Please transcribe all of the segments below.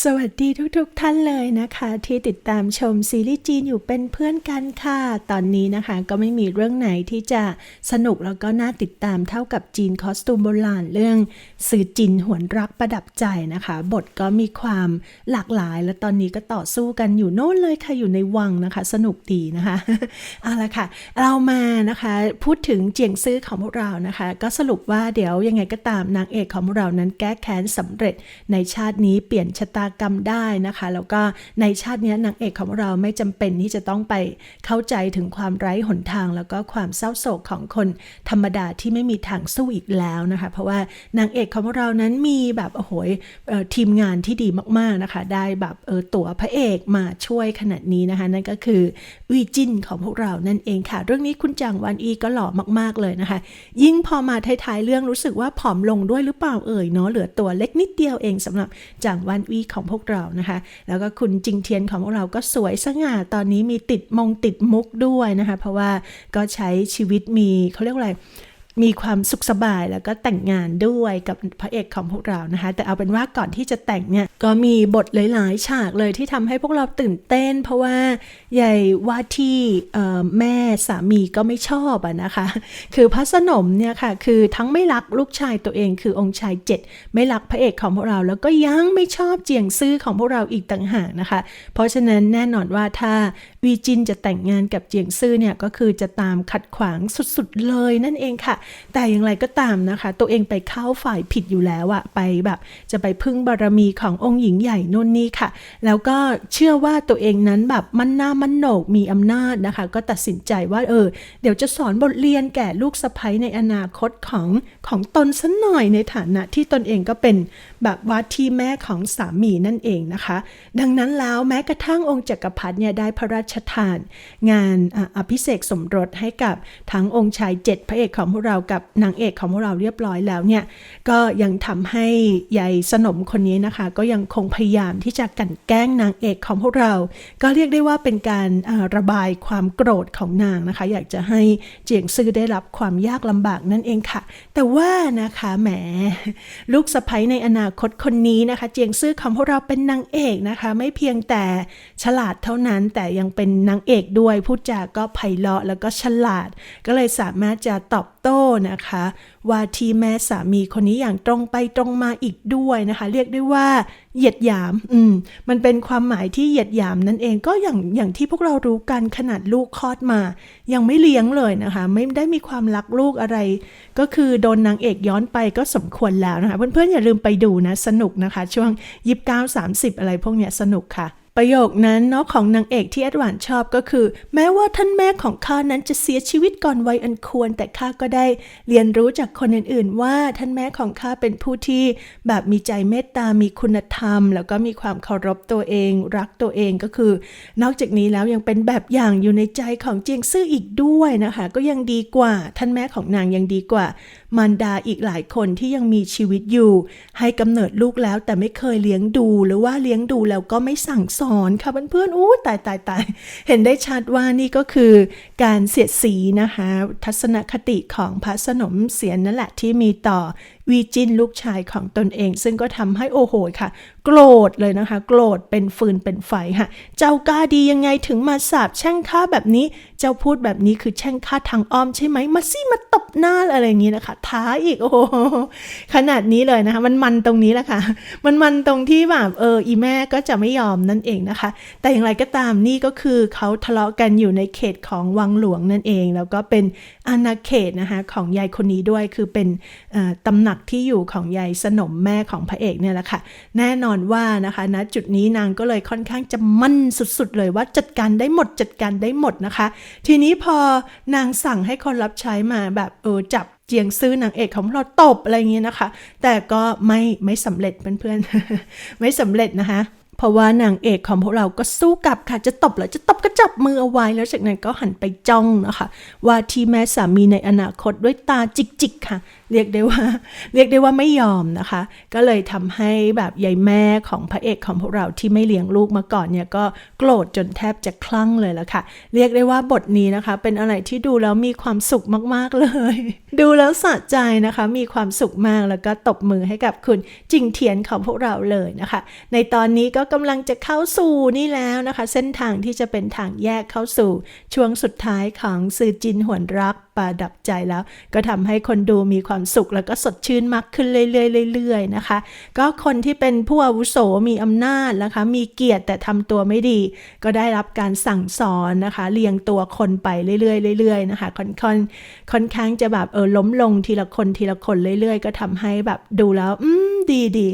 สวัสดีทุกๆทท่านเลยนะคะ ที่ติดตามชมซีรีส์จีนอยู่เป็นเพื่อนกันค่ะ ตอนนี้นะคะก็ไม่มีเรื่องไหนที่จะสนุกแล้วก็น่าติดตามเท่ากับจีนคอสตูมโบราณเรื่องสื่อจินหวนรักประดับใจนะคะ บทก็มีความหลากหลาย และตอนนี้ก็ต่อสู้กันอยู่โน่นเลยค่ะอยู่ในวังนะคะ สนุกดีนะคะเอาละค่ะ เรามานะคะพูดถึงเจียงซื่อของพวกเรานะคะ ก็สรุปว่าเดี๋ยวยังไงก็ตามนางเอกของพวกเรานั้นแก้แค้นสำเร็จในชาตินี้เปลี่ยนชะตากรรมได้นะคะ แล้วก็ในชาตินี้นางเอกของเราไม่จำเป็นที่จะต้องไปเข้าใจถึงความไร้หนทาง แล้วก็ความเศร้าโศกของคนธรรมดาที่ไม่มีทางสู้อีกแล้วนะคะ เพราะว่านางเอกของเรานั้นมีแบบโอ้โหทีมงานที่ดีมากๆนะคะ ได้แบบเออตั๋วพระเอกมาช่วยขนาดนี้นะคะ นั่นก็คือวีจินของพวกเรานั่นเองค่ะ เรื่องนี้คุณจางวันอีก็หล่อมาก ๆเลยนะคะ ยิ่งพอมาท้ายๆเรื่องรู้สึกว่าผอมลงด้วยหรือเปล่าเอ่ยเนาะเหลือตัวเล็กนิดเดียวเองสำหรับจางวันอีของพวกเรานะคะ แล้วก็คุณจิงเทียนของพวกเราก็สวยสง่าตอนนี้มีติดมงติดมุกด้วยนะคะ เพราะว่าก็ใช้ชีวิตมีเขาเรียกว่าอะไร มีความสุขสบายแล้วก็แต่งงานด้วยกับพระเอกของพวกเรานะคะ แต่เอาเป็นว่าก่อนที่จะแต่งเนี่ยก็มีบทหลาย ๆ ฉากเลยที่ทำให้พวกเราตื่นเต้น เพราะว่าใหญ่ว่าที่แม่สามีก็ไม่ชอบอะนะคะ คือพระสนมเนี่ยค่ะคือทั้งไม่รักลูกชายตัวเอง คือองค์ชายเจ็ดไม่รักพระเอกของพวกเรา แล้วก็ยังไม่ชอบเจียงซื่อของพวกเราอีกต่างหากนะคะ เพราะฉะนั้นแน่นอนว่าถ้าวีจินจะแต่งงานกับเจียงซื่อเนี่ยก็คือจะตามขัดขวางสุด ๆ เลยนั่นเองค่ะแต่อย่างไรก็ตามนะคะ ตัวเองไปเข้าฝ่ายผิดอยู่แล้วอะไปแบบจะไปพึ่งบารมีขององค์หญิงใหญ่นู่นนี่ค่ะ แล้วก็เชื่อว่าตัวเองนั้นแบบมันหน้ามันโหนกมีอำนาจนะคะ ก็ตัดสินใจว่าเออ เดี๋ยวจะสอนบทเรียนแก่ลูกสะใภ้ในอนาคตของของตนสัหน่อยในฐานะที่ตนเองก็เป็น แบบว่าที่แม่ของสามีนั่นเองนะคะ ดังนั้นแล้วแม้กระทั่งองค์จักรพรรดิเนี่ยได้พระราชทาน งานออภิเษกสมรสให้กับทั้งองค์ชายเจ็ดพระเอกของพวกเรากับนางเอกของพวกเราเรียบร้อยแล้วเนี่ยก็ยังทำให้ยายสนมคนนี้นะคะ ก็ยังคงพยายามที่จะกันแกล้งนางเอกของพวกเรา ก็เรียกได้ว่าเป็นการระบายความโกรธของนางนะคะ อยากจะให้เจียงซื่อได้รับความยากลำบากนั่นเองค่ะ แต่ว่านะคะแหมลูกสะใภ้ในอนาคตคนนี้นะคะ เจียงซื่อของพวกเราเป็นนางเอกนะคะ ไม่เพียงแต่ฉลาดเท่านั้นแต่ยังเป็นนางเอกด้วยพูดจาก็ไพเราะแล้วก็ฉลาด ก็เลยสามารถจะตอบโต้นะคะ ว่าที่แม่สามีคนนี้อย่างตรงไปตรงมาอีกด้วยนะคะ เรียกได้ว่าเหยียดหยาม อืม มันเป็นความหมายที่เหยียดหยามนั่นเอง ก็อย่างอย่างที่พวกเรารู้กันขนาดลูกคลอดมา ยังไม่เลี้ยงเลยนะคะ ไม่ได้มีความรักลูกอะไร ก็คือโดนนางเอกย้อนไปก็สมควรแล้วนะคะ เพื่อนๆอย่าลืมไปดูนะ สนุกนะคะ ช่วง29 30อะไรพวกเนี้ยสนุกค่ะ ประโยคนั้นเนาะของนางเอกที่แอดวานชอบก็คือ แม้ว่าท่านแม่ของข้านั้นจะเสียชีวิตก่อนวัยอันควร แต่ข้าก็ได้เรียนรู้จากคนอื่นๆ ว่าท่านแม่ของข้าเป็นผู้ที่แบบมีใจเมตตา มีคุณธรรม แล้วก็มีความเคารพตัวเอง รักตัวเองก็คือ นอกจากนี้แล้วยังเป็นแบบอย่างอยู่ในใจของเจียงซื่ออีกด้วยนะคะ ก็ยังดีกว่าท่านแม่ของนางยังดีกว่า มารดาอีกหลายคนที่ยังมีชีวิตอยู่ ให้กำเนิดลูกแล้วแต่ไม่เคยเลี้ยงดูหรือว่าเลี้ยงดูแล้วก็ไม่สั่งสอนค่ะเพื่อนๆอู้ตายตายตายเห็นได้ชัดว่านี่ก็คือการเสียดสีนะคะ ทัศนคติของพระสนมเสียนนั่นแหละที่มีต่อวีจินลูกชายของตนเอง ซึ่งก็ทำให้โอ้โหค่ะ โกรธเลยนะคะ โกรธเป็นฟืนเป็นไฟค่ะ เจ้ากล้าดียังไงถึงมาสาบแช่งข้าแบบนี้ เจ้าพูดแบบนี้คือแช่งข้าทางอ้อมใช่ไหมมาซี่มาตบหน้าอะไรอย่างนี้นะคะ ท้าอีกโอ้โหขนาดนี้เลยนะคะ มันมันตรงนี้แหละค่ะ มันมันตรงที่แบบเอออีแม่ก็จะไม่ยอมนั่นเองนะคะ แต่อย่างไรก็ตามนี่ก็คือเขาทะเลาะกันอยู่ในเขตของวังหลวงนั่นเอง แล้วก็เป็นอาณาเขตนะคะของยายคนนี้ด้วยคือเป็นตำหนักที่อยู่ของยายสนมแม่ของพระเอกเนี่ยแหละค่ะ แน่นอนว่านะคะณจุดนี้นางก็เลยค่อนข้างจะมั่นสุดๆเลยว่าจัดการได้หมดจัดการได้หมดนะคะ ทีนี้พอนางสั่งให้คนรับใช้มาแบบเออจับเจียงซื้อนางเอกของเราตบอะไรอย่างเงี้ยนะคะ แต่ก็ไม่ไม่สำเร็จเพื่อนๆไม่สำเร็จนะคะ เพราะว่านางเอกของพวกเราก็สู้กลับค่ะ จะตบหรอจะตบก็จับมือเอาไว้ แล้วจากนั้นก็หันไปจ้องนะคะ ว่าที่แม่สามีในอนาคตด้วยตาจิกๆค่ะ เรียกได้ว่า เรียกได้ว่าไม่ยอมนะคะ ก็เลยทำให้แบบยายแม่ของพระเอกของพวกเราที่ไม่เลี้ยงลูกมาก่อนเนี่ยก็โกรธจนแทบจะคลั่งเลยละค่ะ เรียกได้ว่าบทนี้นะคะ เป็นอะไรที่ดูแล้วมีความสุขมากๆเลย ดูแล้วสะใจนะคะ มีความสุขมากแล้วก็ตบมือให้กับคุณจิงเทียนของพวกเราเลยนะคะ ในตอนนี้ก็กำลังจะเข้าสู่นี่แล้วนะคะ เส้นทางที่จะเป็นทางแยกเข้าสู่ช่วงสุดท้ายของซือจินหวนรักประดับใจแล้ว ก็ทำให้คนดูมีความสุขแล้วก็สดชื่นมากขึ้นเรื่อยๆเรื่อยๆนะคะ ก็คนที่เป็นผู้อาวุโสมีอำนาจนะคะ มีเกียรติแต่ทำตัวไม่ดี ก็ได้รับการสั่งสอนนะคะ เรียงตัวคนไปเรื่อยๆเรื่อยๆนะคะค่อนค่อนค่อนข้างจะแบบเออล้มลงทีละคนทีละคนเรื่อยๆ ก็ทำให้แบบดูแล้ว อืมดีดี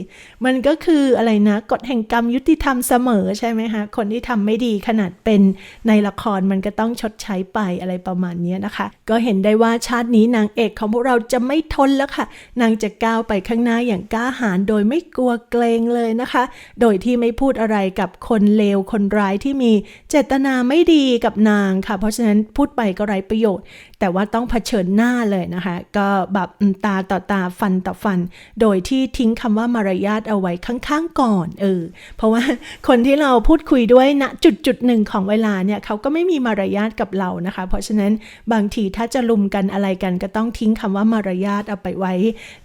มันก็คืออะไรนะกฎแห่งกรรมยุติธรรมเสมอใช่ไหมคะคนที่ทำไม่ดีขนาดเป็นในละครมันก็ต้องชดใช้ไปอะไรประมาณนี้นะคะ ก็เห็นได้ว่าชาตินี้นางเอกของพวกเราจะไม่ทนแล้วค่ะ นางจะก้าวไปข้างหน้าอย่างกล้าหาญโดยไม่กลัวเกรงเลยนะคะ โดยที่ไม่พูดอะไรกับคนเลวคนร้ายที่มีเจตนาไม่ดีกับนางค่ะ เพราะฉะนั้นพูดไปก็ไร้ประโยชน์ แต่ว่าต้องเผชิญหน้าเลยนะคะ ก็แบบตาต่อตาฟันต่อฟัน โดยที่ทิ้งคำว่ามารยาทเอาไว้ข้างๆก่อนเออเพราะว่าคนที่เราพูดคุยด้วยณจุดจุดหนึ่งของเวลาเนี่ยเขาก็ไม่มีมารยาทกับเรานะคะ เพราะฉะนั้นบางทีถ้าจะลุมกันอะไรกันก็ต้องทิ้งคำว่ามารยาทเอาไปไว้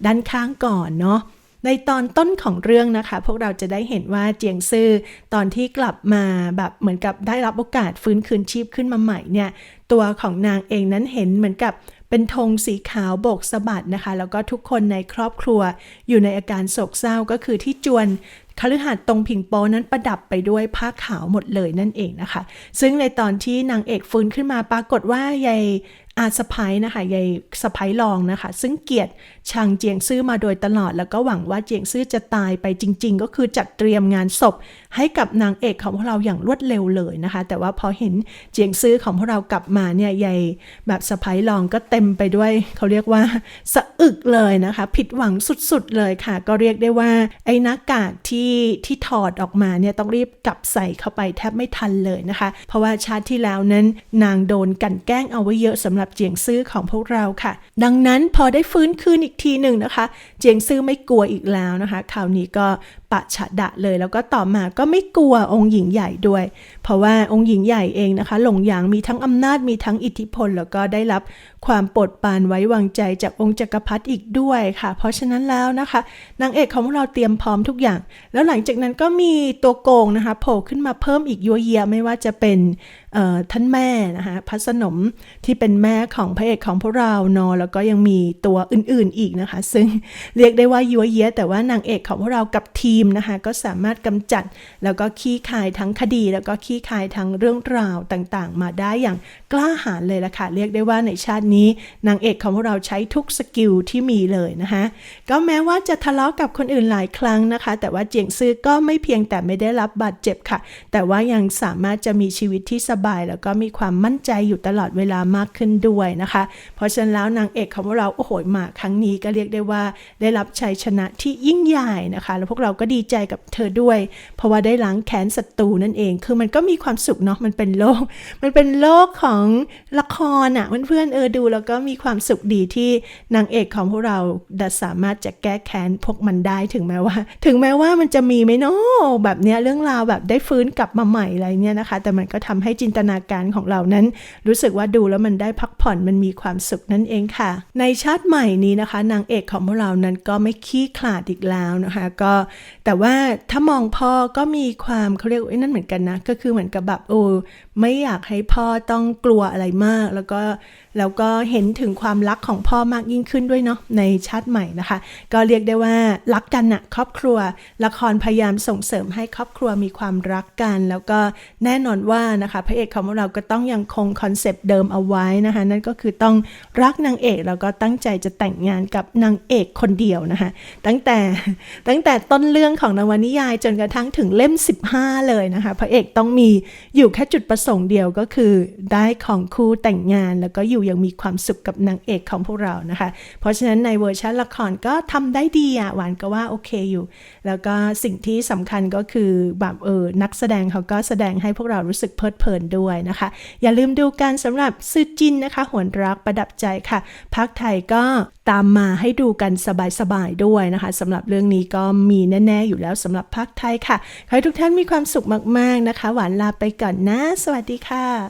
ด้านข้างก่อนเนาะในตอนต้นของเรื่องนะคะ พวกเราจะได้เห็นว่าเจียงซื่อตอนที่กลับมาแบบเหมือนกับได้รับโอกาสฟื้นคืนชีพขึ้นมาใหม่เนี่ย ตัวของนางเองนั้นเห็นเหมือนกับเป็นธงสีขาวโบกสะบัดนะคะ แล้วก็ทุกคนในครอบครัวอยู่ในอาการโศกเศร้าก็คือที่จวนคฤหาสน์ตรงผิงโปนั้นประดับไปด้วยผ้าขาวหมดเลยนั่นเองนะคะ ซึ่งในตอนที่นางเอกฟื้นขึ้นมาปรากฏว่ายายอาสะพายนะคะยายสะพ้ายรองนะคะ ซึ่งเกลียดชังเจียงซื่อมาโดยตลอด แล้วก็หวังว่าเจียงซื่อจะตายไปจริง ๆ ก็คือจัดเตรียมงานศพ ให้กับนางเอกของพวกเราอย่างรวดเร็วเลยนะคะ แต่ว่าพอเห็นเจียงซื่อของพวกเรากลับมาเนี่ยยายแบบสะพ้ายรองก็เต็มไปด้วย เขาเรียกว่าสะอึกเลยนะคะ ผิดหวังสุดๆเลยค่ะ ก็เรียกได้ว่าไอ้หน้ากากที่ที่ถอดออกมาเนี่ยต้องรีบกลับใส่เข้าไปแทบไม่ทันเลยนะคะ เพราะว่าชาติที่แล้วนั้นนางโดนกันแกล้งเอาไว้เยอะสำหรับเจียงซื่อของพวกเราค่ะ ดังนั้นพอได้ฟื้นคืนอีกทีหนึ่งนะคะ เจียงซื่อไม่กลัวอีกแล้วนะคะ คราวนี้ก็ ปะฉะดะเลย แล้วก็ต่อมาก็ไม่กลัวองค์หญิงใหญ่ด้วย เพราะว่าองค์หญิงใหญ่เองนะคะ หลงหยางมีทั้งอำนาจมีทั้งอิทธิพล แล้วก็ได้รับความโปรดปรานไว้วางใจจากองค์จักรพรรดิอีกด้วยค่ะ เพราะฉะนั้นแล้วนะคะนางเอกของเราเตรียมพร้อมทุกอย่าง แล้วหลังจากนั้นก็มีตัวโกงนะคะโผล่ขึ้นมาเพิ่มอีกยัวเยียไม่ว่าจะเป็นท่านแม่นะคะพัสนมที่เป็นแม่ของพระเอกของพวกเราเนอะแล้วก็ยังมีตัวอื่นๆอีกนะคะ ซึ่งเรียกได้ว่ายัวเยียแต่ว่านางเอกของพวกเรากับทีมนะคะ ก็สามารถกำจัด แล้วก็ขี้คายทั้งคดี แล้วก็ขี้คายทั้งเรื่องราวต่างๆ มาได้อย่างกล้าหาญเลยละค่ะ เรียกได้ว่าในชาตินี้ นางเอกของพวกเราใช้ทุกสกิลที่มีเลยนะคะก็แม้ว่าจะทะเลาะกับคนอื่นหลายครั้งนะคะ แต่ว่าเจียงซื่อก็ไม่เพียงแต่ไม่ได้รับบาดเจ็บค่ะ แต่ว่ายังสามารถจะมีชีวิตที่สบาย แล้วก็มีความมั่นใจอยู่ตลอดเวลามากขึ้นด้วยนะคะ เพราะฉะนั้นแล้วนางเอกของเราโอ้โหมาครั้งนี้ก็เรียกได้ว่าได้รับชัยชนะที่ยิ่งใหญ่นะคะ แล้วพวกเราก็ดีใจกับเธอด้วย เพราะว่าได้ล้างแค้นศัตรูนั่นเอง คือมันก็มีความสุขเนาะมันเป็นโลก มันเป็นโลกของละครอะเพื่อนๆเออดูแล้วก็มีความสุขดีที่นางเอกของพวกเราด้สามารถจะแก้แค้นพวกมันได้ถึงแม้ว่า ถึงแม้ว่ามันจะมีไหมเนาะแบบเนี้ยเรื่องราวแบบได้ฟื้นกลับมาใหม่อะไรเนี่ยนะคะ แต่มันก็ทำให้จินตนาการของเรานั้น รู้สึกว่าดูแล้วมันได้พักผ่อนมันมีความสุขนั่นเองค่ะ ในชาติใหม่นี้นะคะ นางเอกของพวกเรานั้นก็ไม่ขี้ขลาดอีกแล้วนะคะ ก็แต่ว่าถ้ามองพ่อก็มีความเขาเรียกไอ้นั่นเหมือนกันนะ ก็คือเหมือนกับแบบโอ้ไม่อยากให้พ่อต้องกลัวอะไรมาก แล้วก็ แล้วก็เห็นถึงความรักของพ่อมากยิ่งขึ้นด้วยเนาะในชาติใหม่นะคะ ก็เรียกได้ว่ารักกันนะครอบครัว ละครพยายามส่งเสริมให้ครอบครัวมีความรักกัน แล้วก็แน่นอนว่านะคะพระเอกของเราก็ต้องยังคงคอนเซปต์เดิมเอาไว้นะคะ นั่นก็คือต้องรักนางเอกแล้วก็ตั้งใจจะแต่งงานกับนางเอกคนเดียวนะคะ ตั้งแต่ตั้งแต่ต้นเรื่องรื่องของนวนิยายจนกระทั่งถึงเล่ม 15 เลยนะคะ พระเอกต้องมีอยู่แค่จุดประสงค์เดียวก็คือได้ของคู่แต่งงานแล้วก็อยู่ยังมีความสุขกับนางเอกของพวกเรานะคะ เพราะฉะนั้นในเวอร์ชันละครก็ทำได้ดีอะหวานก็ว่าโอเคอยู่ แล้วก็สิ่งที่สำคัญก็คือแบบเออนักแสดงเขาก็แสดงให้พวกเรารู้สึกเพลิดเพลินด้วยนะคะ อย่าลืมดูกันสำหรับซื่อจินนะคะหวนรักประดับใจค่ะภาคไทยก็ตามมาให้ดูกันสบายๆด้วยนะคะสำหรับเรื่องนี้ก็มีแน่ ๆ อยู่แล้วสำหรับภาคไทยค่ะ ขอให้ทุกท่านมีความสุขมาก ๆ นะคะ หวานลาไปก่อนนะ สวัสดีค่ะ